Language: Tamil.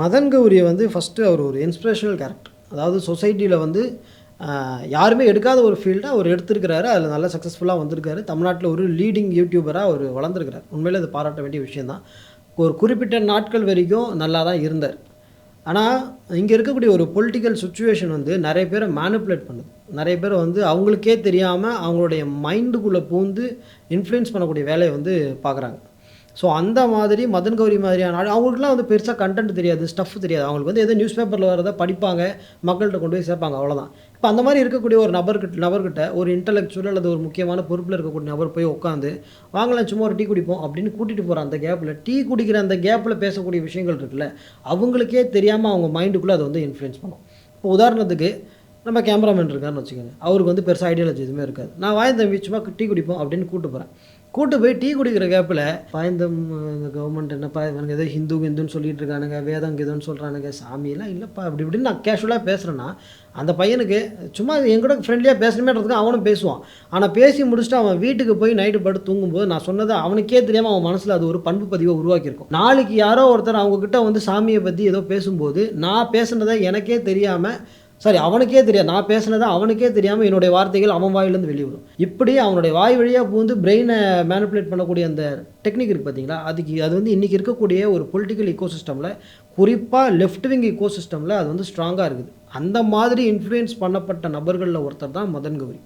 மதன் கௌரியை வந்து ஃபஸ்ட்டு அவர் ஒரு இன்ஸ்பிரேஷனல் கேரக்டர் அதாவது சொசைட்டியில் வந்து யாருமே எடுக்காத ஒரு ஃபீல்டை அவர் எடுத்திருக்கிறாரு. அதில் நல்லா சக்ஸஸ்ஃபுல்லாக வந்திருக்காரு. தமிழ்நாட்டில் ஒரு லீடிங் யூடியூபராக அவர் வளர்ந்துருக்கிறார். உண்மையில் அது பாராட்ட வேண்டிய விஷயந்தான் ஒரு குறிப்பிட்ட நாட்கள் வரைக்கும் நல்லா தான் இருந்தார். ஆனால் இங்கே இருக்கக்கூடிய ஒரு பொலிட்டிக்கல் சுச்சுவேஷன் வந்து நிறைய பேரை மேனுப்புலேட் பண்ணுது. நிறைய பேர் வந்து அவங்களுக்கே தெரியாமல் அவங்களுடைய மைண்டுக்குள்ளே பூந்து இன்ஃப்ளூயன்ஸ் பண்ணக்கூடிய வேலையை வந்து பார்க்குறாங்க. ஸோ அந்த மாதிரி மதன் கௌரி மாதிரியான ஆள் அவங்களுக்குலாம் வந்து பெருசாக கண்டென்ட் தெரியாது ஸ்டஃப் தெரியாது. அவங்களுக்கு வந்து எதோ நியூஸ் பேப்பரில் வரதை படிப்பாங்க மக்கள்கிட்ட கொண்டு போய் சேர்ப்பாங்க அவ்வளோதான் இப்போ அந்த மாதிரி இருக்கக்கூடிய ஒரு நபர்கிட்ட நபர்கிட்ட ஒரு இன்டலெக்சுவல் அல்லது ஒரு முக்கியமான பொறுப்பில் இருக்கக்கூடிய நபர் போய் உட்காந்து வாங்கலாம் சும்மா ஒரு டீ குடிப்போம் அப்படின்னு கூட்டிகிட்டு போகிற அந்த கேப்பில் டீ குடிக்கிற அந்த கேப்பில் பேசக்கூடிய விஷயங்கள் இருக்குல்ல அவங்களுக்கே தெரியாமல் அவங்க மைண்டுக்குள்ளே அதை வந்து இன்ஃப்ளூயன்ஸ் பண்ணும். இப்போ உதாரணத்துக்கு நம்ம கேமராமேன் இருக்காருன்னு வச்சுக்கோங்க. அவருக்கு வந்து பெருசாக ஐடியாலஜி எதுவுமே இருக்காது. நான் வாய்ந்த சும்மா டீ குடிப்போம் அப்படின்னு கூட்டு போகிறேன் கூட்டு போய் டீ குடிக்கிற கேப்பில் பாய்ந்தம் இந்த கவர்மெண்ட் என்னப்பா இவனுங்க ஏதோ ஹிந்து ஹிந்துன்னு சொல்லிட்டு இருக்கானுங்க வேதம் கிதம்னு சொல்கிறானுங்க சாமியெல்லாம் இல்லைப்பா அப்படி இப்படின்னு நான் கேஷுவலாக பேசுகிறேன்னா அந்த பையனுக்கு சும்மா எங்கூட ஃப்ரெண்ட்லியாக பேசணுமேன்றதுக்கு அவனும் பேசுவான். ஆனால் பேசி முடிச்சுட்டு அவன் வீட்டுக்கு போய் நைட்டு படுத்து தூங்கும்போது நான் சொன்னதை அவனுக்கே தெரியாமல் அவன் மனசில் அது ஒரு பண்பு பதிவை உருவாக்கியிருக்கும். நாளைக்கு யாரோ ஒருத்தர் அவங்கக்கிட்ட வந்து சாமியை பற்றி ஏதோ பேசும்போது நான் பேசுனதை எனக்கே தெரியாமல் சாரி அவனுக்கே தெரியாது. நான் பேசினதை அவனுக்கே தெரியாமல் என்னுடைய வார்த்தைகள் அவன் வாயிலேருந்து வெளியே வரும் இப்படி அவனுடைய வாய் வழியாக பூந்து பிரெயினை மேனிப்புலேட் பண்ணக்கூடிய அந்த டெக்னிக் இருக்குது பார்த்தீங்களா அதுக்கு அது வந்து இன்றைக்கி இருக்கக்கூடிய ஒரு பொலிட்டிக்கல் இக்கோசிஸ்டமில் குறிப்பாக லெஃப்ட் விங் இக்கோசிஸ்டமில் அது வந்து ஸ்ட்ராங்காக இருக்குது. அந்த மாதிரி இன்ஃப்ளூயன்ஸ் பண்ணப்பட்ட நபர்களில் ஒருத்தர் தான் மதன் கௌரி.